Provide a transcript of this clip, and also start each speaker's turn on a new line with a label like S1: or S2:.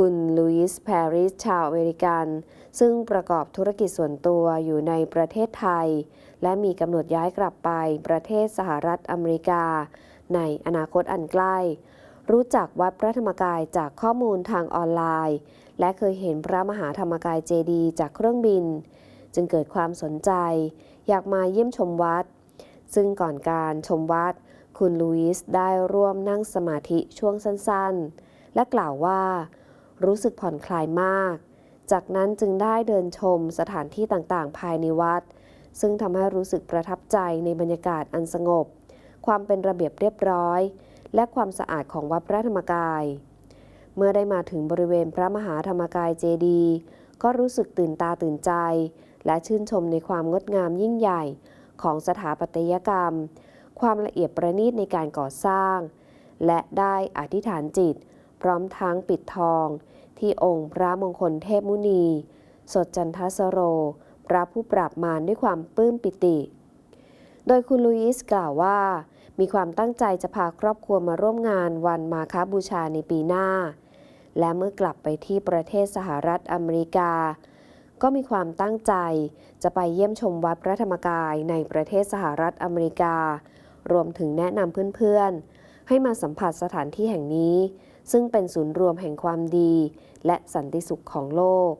S1: คุณลุยส์แพริสชาวอเมริกัน ซึ่งประกอบธุรกิจส่วนตัวอยู่ในประเทศไทย และมีกำหนดย้ายกลับไปประเทศสหรัฐอเมริกา ในอนาคตอันใกล้ รู้จักวัดพระธรรมกายจากข้อมูลทางออนไลน์ และเคยเห็นพระมหาธรรมกายเจดีจากเครื่องบิน จึงเกิดความสนใจ อยากมาเยี่ยมชมวัด ซึ่งก่อนการชมวัด คุณลุยส์ได้ร่วมนั่งสมาธิช่วงสั้นๆ และกล่าวว่า รู้สึกผ่อนคลายมาก จากนั้นจึงได้เดินชมสถานที่ต่างๆ ภายในวัด ซึ่งทำให้รู้สึกประทับใจในบรรยากาศอันสงบ ความเป็นระเบียบเรียบร้อย และความสะอาดของวัดพระธรรมกาย เมื่อได้มาถึงบริเวณพระมหาธรรมกายเจดีย์ก็รู้สึกตื่นตาตื่นใจ และชื่นชมในความงดงามยิ่งใหญ่ของสถาปัตยกรรม ความละเอียดประณีตในการก่อสร้าง และได้อธิษฐานจิต พร้อมทั้งปิดทอง ที่องค์พระมงคลเทพมุนี สดจันทสโร พระผู้ปราบมารด้วยความปลื้มปิติ โดยคุณลุยส์กล่าวว่า มีความตั้งใจจะพาครอบครัวมาร่วมงานวันมาคาบูชาในปีหน้า และเมื่อกลับไปที่ประเทศสหรัฐอเมริกา ก็มีความตั้งใจจะไปเยี่ยมชมวัดพระธรรมกายในประเทศสหรัฐอเมริกา รวมถึงแนะนำเพื่อนๆให้มาสัมผัสสถานที่แห่งนี้ ซึ่งเป็นศูนย์รวมแห่งความดี และสันติสุขของโลก